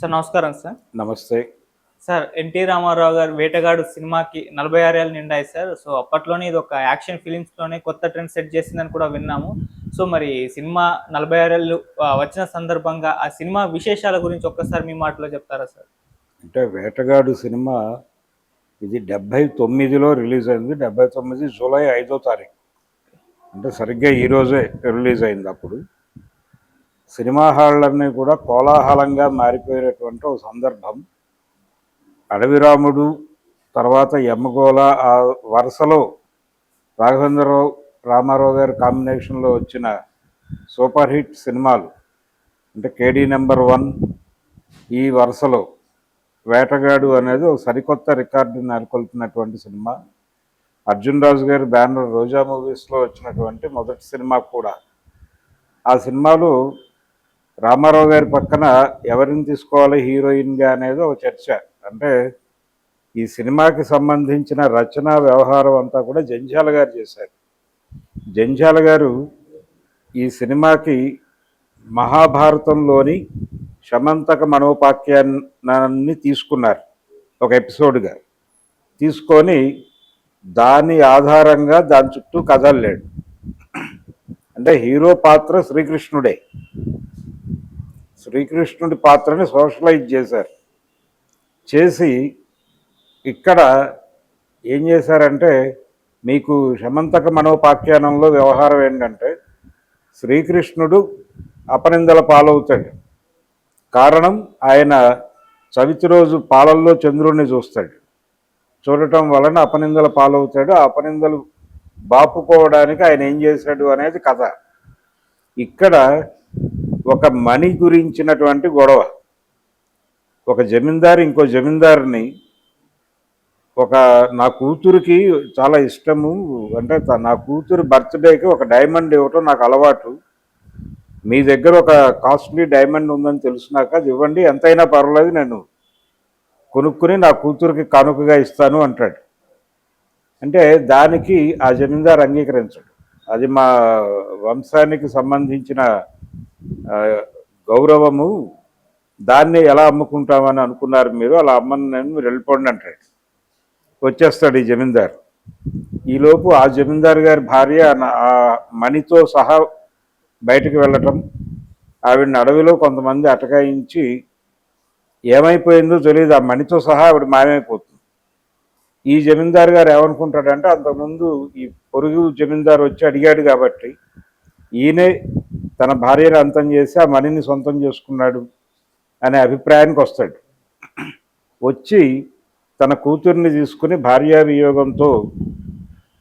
Sir నమస్కారం sir. నమస్తే. Sir NT Ramarao గారు వేటగాడు సినిమాకి నలభై ఆరు ఏళ్ళు నిండాయి సార్. సో అప్పట్లోనే ఇది ఒక యాక్షన్ ఫిలిమ్స్లోనే కొత్త ట్రెండ్ సెట్ చేసిందని కూడా విన్నాము. సో మరి సినిమా నలభై ఆరు ఏళ్ళు వచ్చిన సందర్భంగా ఆ సినిమా విశేషాల గురించి ఒక్కసారి మీ మాటలో చెప్తారా సార్? అంటే వేటగాడు సినిమా ఇది డెబ్భై తొమ్మిదిలో రిలీజ్ అయింది. డెబ్భై తొమ్మిది జూలై ఐదో తారీఖు. అంటే సరిగ్గా ఈరోజే రిలీజ్ అయింది అప్పుడు. సినిమా హాళ్ళన్నీ కూడా కోలాహలంగా మారిపోయినటువంటి ఒక సందర్భం. అడవిరాముడు తర్వాత యమ్మగోళ ఆ వరుసలో రాఘవేంద్రరావు రామారావు గారి కాంబినేషన్లో వచ్చిన సూపర్ హిట్ సినిమాలు అంటే కేడీ నెంబర్ వన్ ఈ వరుసలో వేటగాడు అనేది ఒక సరికొత్త రికార్డు నెలకొల్పినటువంటి సినిమా. అర్జున్ రాజు గారి బ్యానర్ రోజా మూవీస్లో వచ్చినటువంటి మొదటి సినిమా కూడా. ఆ సినిమాలు రామారావు గారి పక్కన ఎవరిని తీసుకోవాలి హీరోయిన్గా అనేది ఒక చర్చ. అంటే ఈ సినిమాకి సంబంధించిన రచన వ్యవహారం అంతా కూడా జంజాల గారు చేశారు. జంజాల గారు ఈ సినిమాకి మహాభారతంలోని శమంతక మనోపాఖ్యానాన్ని తీసుకున్నారు ఒక ఎపిసోడ్గా. తీసుకొని దాని ఆధారంగా దాని చుట్టూ కదలలేడు అంటే హీరో పాత్ర శ్రీకృష్ణుడే. శ్రీకృష్ణుడి పాత్రని సోషలైజ్ చేశారు. చేసి ఇక్కడ ఏం చేశారంటే మీకు శమంతక మనోపాఖ్యానంలో వ్యవహారం ఏంటంటే శ్రీకృష్ణుడు అపనిందల పాలవుతాడు. కారణం ఆయన చవితి రోజు పాలల్లో చంద్రుడిని చూస్తాడు. చూడటం వలన అపనిందల పాలవుతాడు. ఆ అపనిందలు బాపుకోవడానికి ఆయన ఏం చేశాడు అనేది కథ. ఇక్కడ ఒక మణి గురించినటువంటి గొడవ. ఒక జమీందారు ఇంకో జమీందారుని ఒక నా కూతురికి చాలా ఇష్టము. అంటే నా కూతురు బర్త్డేకి ఒక డైమండ్ ఇవ్వటం నాకు అలవాటు. మీ దగ్గర ఒక కాస్ట్లీ డైమండ్ ఉందని తెలిసినాక అది ఇవ్వండి ఎంతైనా పర్వాలేదు నేను కొనుక్కుని నా కూతురికి కానుకగా ఇస్తాను అంటాడు. అంటే దానికి ఆ జమీందారు అంగీకరించడు. అది మా వంశానికి సంబంధించిన గౌరవము. దాన్ని ఎలా అమ్ముకుంటామని అనుకున్నారు మీరు అలా అమ్మని నేను మీరు వెళ్ళిపోండి అంటాడు. వచ్చేస్తాడు ఈ జమీందారు. ఈలోపు ఆ జమీందారు గారి భార్య ఆ మణితో సహా బయటకు వెళ్ళటం ఆవిడని అడవిలో కొంతమంది అటకాయించి ఏమైపోయిందో తెలియదు ఆ మణితో సహా ఆవిడ మాయమైపోతుంది. ఈ జమీందారు గారు ఏమనుకుంటాడంటే అంతకుముందు ఈ పొరుగు జమీందారు వచ్చి అడిగాడు కాబట్టి ఈయనే తన భార్యను అంతం చేసి ఆ మణిని సొంతం చేసుకున్నాడు అనే అభిప్రాయానికి వస్తాడు. వచ్చి తన కూతుర్ని తీసుకుని భార్యా వియోగంతో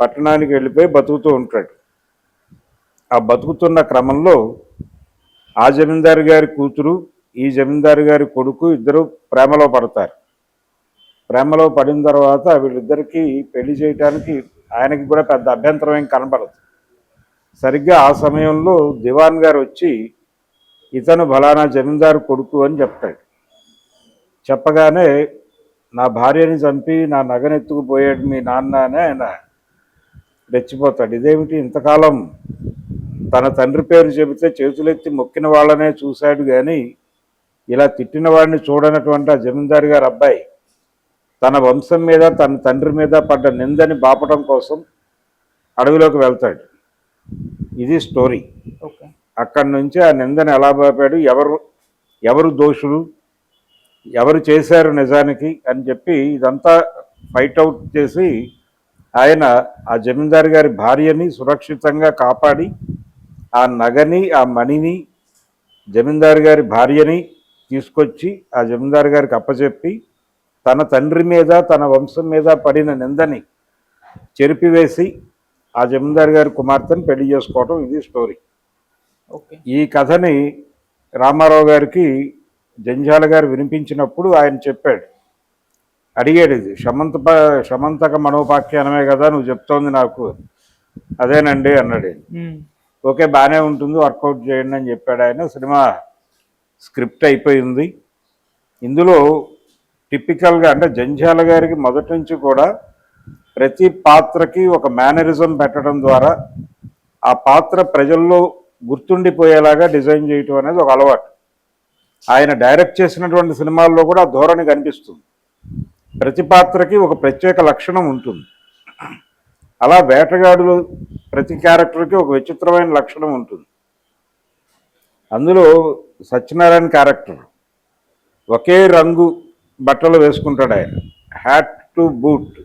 పట్టణానికి వెళ్ళిపోయి బతుకుతూ ఉంటాడు. ఆ బతుకుతున్న క్రమంలో ఆ జమీందారు గారి కూతురు ఈ జమీందారు గారి కొడుకు ఇద్దరు ప్రేమలో పడతారు. ప్రేమలో పడిన తర్వాత వీళ్ళిద్దరికీ పెళ్ళి చేయటానికి ఆయనకి కూడా పెద్ద అభ్యంతరం ఏం కనబడదు సరిగ్గా ఆ సమయంలో దివాన్ గారు వచ్చి ఇతను బలానా జమీందారు కొడుకు అని చెప్తాడు. చెప్పగానే నా భార్యని చంపి నా నగనెత్తుకుపోయాడు మీ నాన్న అని ఆయన రెచ్చిపోతాడు. ఇదేమిటి? ఇంతకాలం తన తండ్రి పేరు చెబితే చేతులెత్తి మొక్కిన వాళ్ళనే చూశాడు కానీ ఇలా తిట్టిన వాడిని చూడనటువంటి ఆ జమీందారు గారు అబ్బాయి తన వంశం మీద తన తండ్రి మీద పడ్డ నిందని బాపడం కోసం అడవిలోకి వెళ్తాడు. ఇది స్టోరీ. ఓకే. అక్కడి నుంచి ఆ నిందను ఎలా బాపాడు ఎవరు ఎవరు దోషులు ఎవరు చేశారు నిజానికి అని చెప్పి ఇదంతా ఫైట్ అవుట్ చేసి ఆయన ఆ జమీందారు గారి భార్యని సురక్షితంగా కాపాడి ఆ నగని ఆ మణిని జమీందారు గారి భార్యని తీసుకొచ్చి ఆ జమీందారు గారికి అప్పచెప్పి తన తండ్రి మీద తన వంశం మీద పడిన నిందని చెరిపివేసి ఆ జమీందారు గారి కుమార్తెను పెళ్ళి చేసుకోవటం ఇది స్టోరీ. ఈ కథని రామారావు గారికి జంజాల గారు వినిపించినప్పుడు ఆయన చెప్పాడు. అడిగాడు ఇది శమంత శమంతక మనోపాఖ్యానమే కదా నువ్వు చెప్తోంది నాకు. అదేనండి అన్నాడు ఓకే బాగానే ఉంటుంది వర్కౌట్ చేయండి అని చెప్పాడు ఆయన. సినిమా స్క్రిప్ట్ అయిపోయింది. ఇందులో టిపికల్గా అంటే జంజాల గారికి మొదటి నుంచి కూడా ప్రతి పాత్రకి ఒక మేనరిజం పెట్టడం ద్వారా ఆ పాత్ర ప్రజల్లో గుర్తుండిపోయేలాగా డిజైన్ చేయటం అనేది ఒక అలవాటు. ఆయన డైరెక్ట్ చేసినటువంటి సినిమాల్లో కూడా ఆ ధోరణి కనిపిస్తుంది. ప్రతి పాత్రకి ఒక ప్రత్యేక లక్షణం ఉంటుంది. అలా వేటగాడులు ప్రతి క్యారెక్టర్కి ఒక విచిత్రమైన లక్షణం ఉంటుంది. అందులో సత్యనారాయణ క్యారెక్టర్ ఒకే రంగు బట్టలు వేసుకుంటాడు ఆయన. హ్యాట్ టు బూట్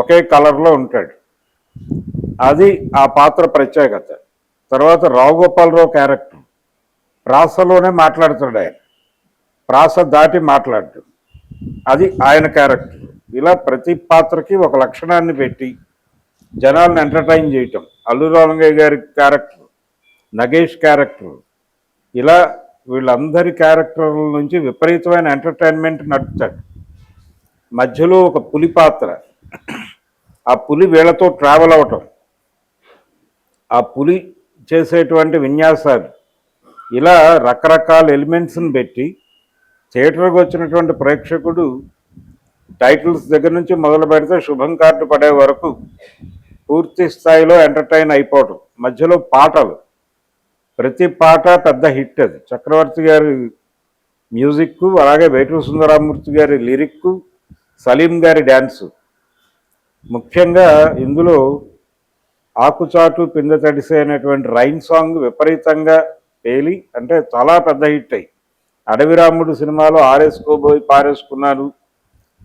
ఒకే కలర్లో ఉంటాడు. అది ఆ పాత్ర ప్రత్యేకత. తర్వాత రావు గోపాలరావు క్యారెక్టర్ ప్రాసలోనే మాట్లాడుతాడు ఆయన. ప్రాస దాటి మాట్లాడటం అది ఆయన క్యారెక్టర్ ఇలా ప్రతి పాత్రకి ఒక లక్షణాన్ని పెట్టి జనాలను ఎంటర్టైన్ చేయటం. అల్లు రామలింగయ్య గారి క్యారెక్టర్ నగేష్ క్యారెక్టర్ ఇలా వీళ్ళందరి క్యారెక్టర్ల నుంచి విపరీతమైన ఎంటర్టైన్మెంట్ నడుపుతాడు. మధ్యలో ఒక పులి పాత్ర. ఆ పులి వీళ్ళతో ట్రావెల్ అవటం. ఆ పులి చేసేటువంటి విన్యాసాలు. ఇలా రకరకాల ఎలిమెంట్స్ని పెట్టి థియేటర్కి వచ్చినటువంటి ప్రేక్షకుడు టైటిల్స్ దగ్గర నుంచి మొదలు పెడితే శుభం కార్డు పడే వరకు పూర్తి స్థాయిలో ఎంటర్టైన్ అయిపోవటం. మధ్యలో పాటలు. ప్రతి పాట పెద్ద హిట్ అది. చక్రవర్తి గారి మ్యూజిక్ అలాగే వేటూరు సుందరామూర్తి గారి లిరిక్ సలీం గారి డ్యాన్సు. ముఖ్యంగా ఇందులో ఆకుచాటు పిందె తడిసే అనేటువంటి రైన్ సాంగ్ విపరీతంగా పేలి అంటే చాలా పెద్ద హిట్ అయ్యి అడవిరాముడు సినిమాలో ఆరేసుకోబోయి పారేసుకున్నాను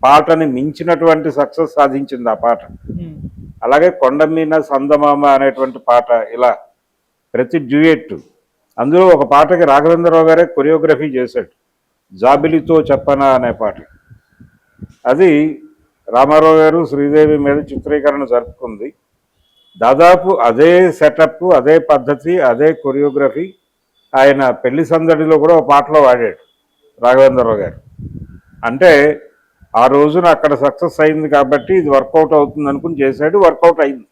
పాటని మించినటువంటి సక్సెస్ సాధించింది ఆ పాట. అలాగే కొండమీన సందమామ అనేటువంటి పాట ఇలా ప్రతి డ్యూయెట్. అందులో ఒక పాటకి రాఘవేంద్రరావు గారే కొరియోగ్రఫీ చేశాడు. జాబిలితో చెప్పనా అనే పాట. అది రామారావు గారు శ్రీదేవి మీద చిత్రీకరణ జరుపుకుంది. దాదాపు అదే సెటప్ అదే పద్ధతి అదే కొరియోగ్రఫీ ఆయన పెళ్ళి సందడిలో కూడా ఒక పాటలో వాడాడు రాఘవేంద్రరావు గారు. అంటే ఆ రోజున అక్కడ సక్సెస్ అయింది కాబట్టి ఇది వర్కౌట్ అవుతుంది అనుకుని చేశాడు వర్కౌట్ అయింది.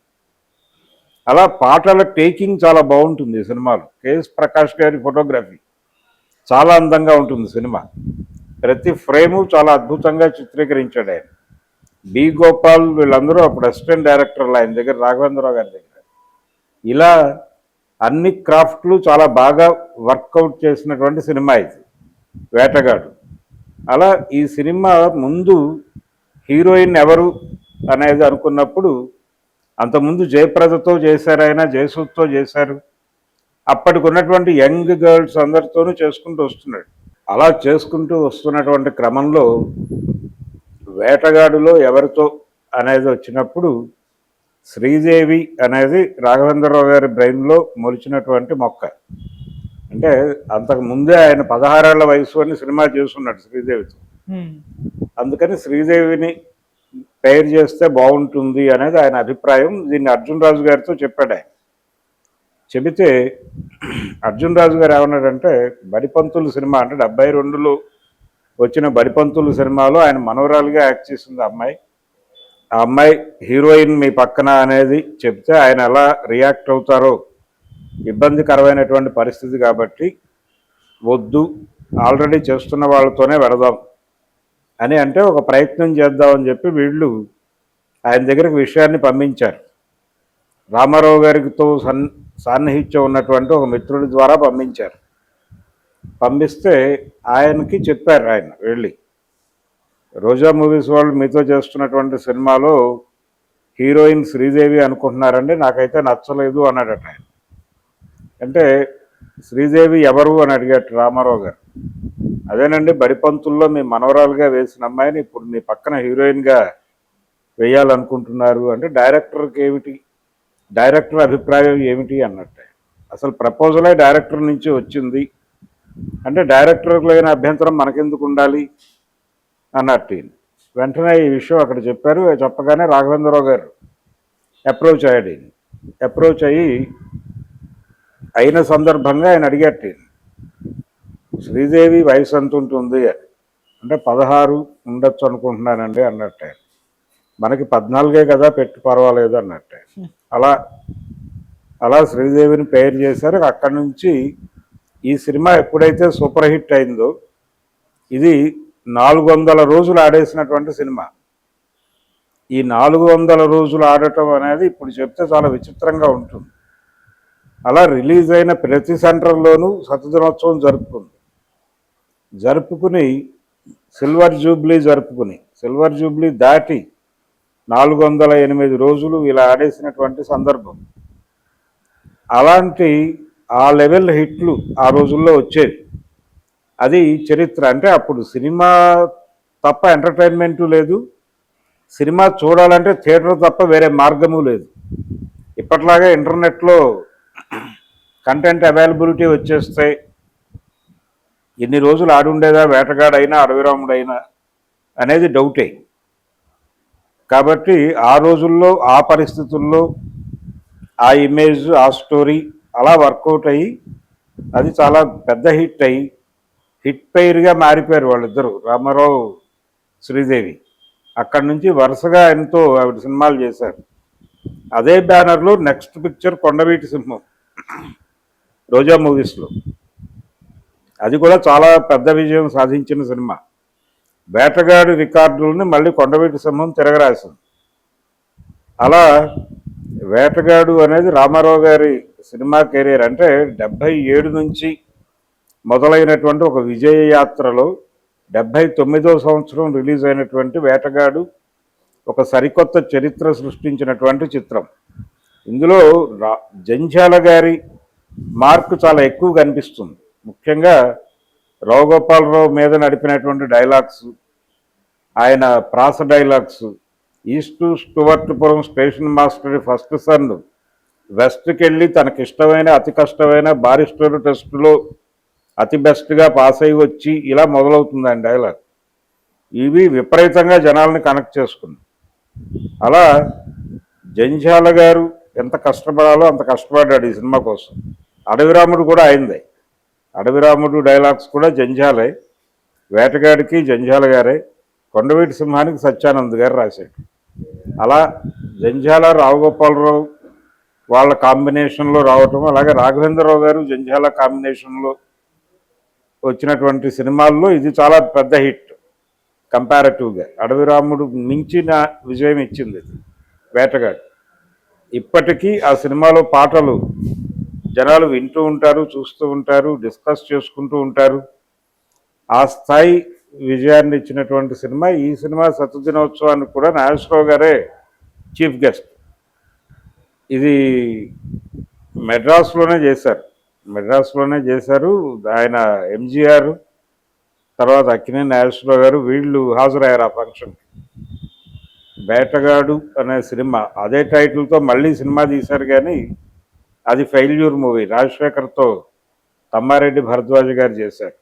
అలా పాటల టేకింగ్ చాలా బాగుంటుంది సినిమాలు. సినిమాలో కేఎస్ ప్రకాష్ గారి ఫోటోగ్రఫీ చాలా అందంగా ఉంటుంది సినిమా. ప్రతి ఫ్రేము చాలా అద్భుతంగా చిత్రీకరించాడు ఆయన. బి గోపాల్ వీళ్ళందరూ అప్పుడు అసిస్టెంట్ డైరెక్టర్లు ఆయన దగ్గర రాఘవేంద్రరావు గారి దగ్గర. ఇలా అన్ని క్రాఫ్ట్లు చాలా బాగా వర్కౌట్ చేసినటువంటి సినిమా ఇది వేటగాడు. అలా ఈ సినిమా ముందు హీరోయిన్ ఎవరు అనేది అనుకున్నప్పుడు అంతకుముందు జయప్రదతో చేశారు ఆయన జయసూత్తో చేశారు. అప్పటికి ఉన్నటువంటి యంగ్ గర్ల్స్ అందరితోనూ చేసుకుంటూ వస్తున్నాడు. అలా చేసుకుంటూ వస్తున్నటువంటి క్రమంలో వేటగాడులో ఎవరితో అనేది వచ్చినప్పుడు శ్రీదేవి అనేది రాఘవేంద్రరావు గారి బ్రెయిన్లో మొలిచినటువంటి మొక్క. అంటే అంతకు ముందే ఆయన పదహారేళ్ళ వయసు అని సినిమా చేస్తున్నాడు శ్రీదేవితో. అందుకని శ్రీదేవిని పేరు చేస్తే బాగుంటుంది అనేది ఆయన అభిప్రాయం. దీన్ని అర్జున్ రాజు గారితో చెప్పాడు ఆయన. చెబితే అర్జున్ రాజు గారు ఏమన్నాడంటే బడిపంతులు సినిమా అంటే డెబ్బై రెండులో వచ్చిన బడిపంతులు సినిమాలో ఆయన మనవరాలుగా యాక్ట్ చేసింది ఆ అమ్మాయి. ఆ అమ్మాయి హీరోయిన్ మీ పక్కన అనేది చెప్తే ఆయన ఎలా రియాక్ట్ అవుతారో ఇబ్బందికరమైనటువంటి పరిస్థితి కాబట్టి వద్దు ఆల్రెడీ చేస్తున్న వాళ్ళతోనే వెడదాం. అని అంటే ఒక ప్రయత్నం చేద్దామని చెప్పి వీళ్ళు ఆయన దగ్గరికి విషయాన్ని పంపించారు. రామారావు గారితో సన్ సాన్నిహిత్యం ఉన్నటువంటి ఒక మిత్రుడి ద్వారా పంపించారు. పంపిస్తే ఆయనకి చెప్పారు ఆయన వెళ్ళి. రోజా మూవీస్ వాళ్ళు మీతో చేస్తున్నటువంటి సినిమాలో హీరోయిన్ శ్రీదేవి అనుకుంటున్నారండి నాకైతే నచ్చలేదు అన్నాడట ఆయన. అంటే శ్రీదేవి ఎవరు అని అడిగాడు రామారావు గారు. అదేనండి బడిపంతుల్లో మీ మనవరాలుగా వేసిన అమ్మాయిని ఇప్పుడు మీ పక్కన హీరోయిన్గా వేయాలనుకుంటున్నారు అంటే డైరెక్టర్కి ఏమిటి? డైరెక్టర్ అభిప్రాయం ఏమిటి అన్నట్టే. అసలు ప్రపోజలే డైరెక్టర్ నుంచి వచ్చింది. అంటే డైరెక్టర్కి లేని అభ్యంతరం మనకెందుకు ఉండాలి? అన్నట్టు. వెంటనే ఈ విషయం అక్కడ చెప్పారు. చెప్పగానే రాఘవేంద్రరావు గారు అప్రోచ్ అయ్యాడు అప్రోచ్ అయ్యి అయిన సందర్భంగా ఆయన అడిగట్టు శ్రీదేవి వయసు ఎంత ఉంటుంది? అంటే పదహారు ఉండొచ్చు అనుకుంటున్నానండి అన్నట్టే. మనకి పద్నాలుగే కదా పెట్టి పర్వాలేదు అన్నట్టే. అలా అలా శ్రీదేవిని పేరు చేశారు. అక్కడి నుంచి ఈ సినిమా ఎప్పుడైతే సూపర్ హిట్ అయిందో ఇది నాలుగు వందల రోజులు ఆడేసినటువంటి సినిమా. ఈ నాలుగు వందల రోజులు ఆడటం అనేది ఇప్పుడు చెప్తే చాలా విచిత్రంగా ఉంటుంది. అలా రిలీజ్ అయిన ప్రతి సెంటర్లోనూ శతదినోత్సవం జరుపుకుంది. జరుపుకుని సిల్వర్ జూబ్లీ జరుపుకుని సిల్వర్ జూబ్లీ దాటి నాలుగు వందల ఎనిమిది రోజులు ఇలా ఆడేసినటువంటి సందర్భం. అలాంటి ఆ లెవెల్ హిట్లు ఆ రోజుల్లో వచ్చేది అది చరిత్ర. అంటే అప్పుడు సినిమా తప్ప ఎంటర్టైన్మెంటు లేదు. సినిమా చూడాలంటే థియేటర్ తప్ప వేరే మార్గము లేదు. ఇప్పట్లాగా ఇంటర్నెట్లో కంటెంట్ అవైలబిలిటీ వచ్చేస్తాయి. ఎన్ని రోజులు ఆడుండేదా వేటగాడైనా అడవిరాముడైనా అనేది డౌటే. కాబట్టి ఆ రోజుల్లో ఆ పరిస్థితుల్లో ఆ ఇమేజ్ ఆ స్టోరీ అలా వర్కౌట్ అయ్యి అది చాలా పెద్ద హిట్ అయ్యి హిట్ పెయిర్గా మారిపోయారు వాళ్ళిద్దరూ. రామారావు శ్రీదేవి. అక్కడి నుంచి వరుసగా ఎంతో ఆవిడ సినిమాలు చేశారు. అదే బ్యానర్లో నెక్స్ట్ పిక్చర్ కొండవీటి సింహం రోజా మూవీస్లో. అది కూడా చాలా పెద్ద విజయం సాధించిన సినిమా. వేటగాడి రికార్డులని మళ్ళీ కొండవీటి సింహం తిరగరాసింది. అలా వేటగాడు అనేది రామారావు గారి సినిమా కెరీర్ అంటే డెబ్భై ఏడు నుంచి మొదలైనటువంటి ఒక విజయ యాత్రలో డెబ్భై తొమ్మిదో సంవత్సరం రిలీజ్ అయినటువంటి వేటగాడు ఒక సరికొత్త చరిత్ర సృష్టించినటువంటి చిత్రం. ఇందులో రా గారి మార్కు చాలా ఎక్కువ కనిపిస్తుంది ముఖ్యంగా రావుగోపాలరావు మీద నడిపినటువంటి డైలాగ్స్ ఆయన ప్రాస dialogues east Stuartpuram station master first son వెస్ట్కి వెళ్ళి తనకి ఇష్టమైన అతి కష్టమైన బారిస్టర్ టెస్టులో అతి బెస్ట్గా పాస్ అయ్యి వచ్చి ఇలా మొదలవుతుంది ఆయన డైలాగ్. ఇవి విపరీతంగా జనాల్ని కనెక్ట్ చేసుకుంది. అలా జంజాల గారు ఎంత కష్టపడాలో అంత కష్టపడ్డాడు ఈ సినిమా కోసం. అడవిరాముడు కూడా అయిందే. అడవిరాముడు డైలాగ్స్ కూడా జంజాలే వేటగాడికి జంజాల గారే కొండవీటి సింహానికి సత్యానంద్ గారు రాశాడు అలా జంజాల రావుగోపాలరావు వాళ్ళ కాంబినేషన్లో రావటం అలాగే రాఘవేంద్రరావు గారు జంజాల కాంబినేషన్లో వచ్చినటువంటి సినిమాల్లో ఇది చాలా పెద్ద హిట్ కంపారిటివ్గా అడవిరాముడు మించిన విజయం ఇచ్చింది ఇది వేటగాడు. ఇప్పటికీ ఆ సినిమాలో పాటలు జనాలు వింటూ ఉంటారు చూస్తూ ఉంటారు డిస్కస్ చేసుకుంటూ ఉంటారు. ఆ స్థాయి విజయాన్ని ఇచ్చినటువంటి సినిమా ఈ సినిమా శతదినోత్సవానికి కూడా నాగేశ్వరరావు గారే చీఫ్ గెస్ట్ ఇది మెడ్రాస్లోనే చేశారు. మెడ్రాస్లోనే చేశారు. ఆయన ఎంజీఆర్ తర్వాత అక్కినే నాగేశ్వరరావు గారు వీళ్ళు హాజరయ్యారు ఆ ఫంక్షన్ బేటగాడు అనే సినిమా అదే టైటిల్తో మళ్ళీ సినిమా తీశారు కానీ అది ఫెయిల్యూర్ మూవీ. రాజశేఖర్తో తమ్మారెడ్డి భరద్వాజ్ గారు చేశారు.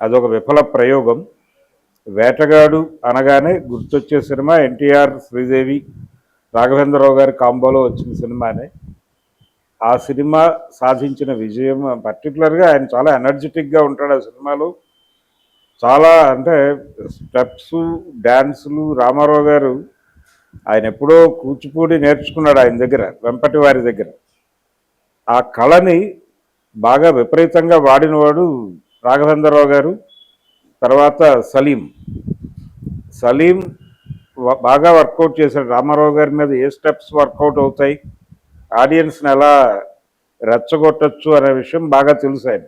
అదొక విఫల ప్రయోగం. వేటగాడు అనగానే గుర్తొచ్చే సినిమా ఎన్టీఆర్ శ్రీదేవి రాఘవేంద్రరావు గారి కాంబోలో వచ్చిన సినిమానే. ఆ సినిమా సాధించిన విజయం పర్టికులర్గా ఆయన చాలా ఎనర్జెటిక్గా ఉంటాడు ఆ సినిమాలో. చాలా అంటే స్టెప్స్ డ్యాన్సులు రామారావు గారు ఆయన ఎప్పుడో కూచిపూడి నేర్చుకున్నాడు ఆయన దగ్గర వెంపటి వారి దగ్గర. ఆ కళని బాగా విపరీతంగా వాడినవాడు రాఘవేంద్రరావు గారు తర్వాత సలీం. సలీం బాగా వర్కౌట్ చేశాడు. రామారావు గారి మీద ఏ స్టెప్స్ వర్కౌట్ అవుతాయి ఆడియన్స్ని ఎలా రెచ్చగొట్టచ్చు అనే విషయం బాగా తెలుసు ఆయన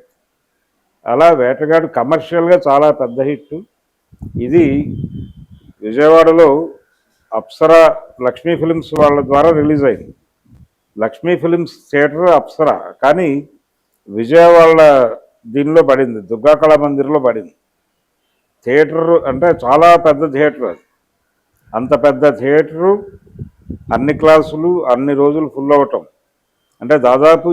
అలా వేటగాడు కమర్షియల్గా చాలా పెద్ద హిట్. ఇది విజయవాడలో అప్సరా లక్ష్మీ ఫిలిమ్స్ వాళ్ళ ద్వారా రిలీజ్ అయింది. Lakshmi films theatre Apsara. కానీ విజయవాడ దీనిలో పడింది దుర్గా కళా మందిర్లో పడింది. థియేటర్ అంటే చాలా పెద్ద థియేటర్ అది. అంత పెద్ద థియేటరు అన్ని క్లాసులు అన్ని రోజులు ఫుల్ అవ్వటం అంటే దాదాపు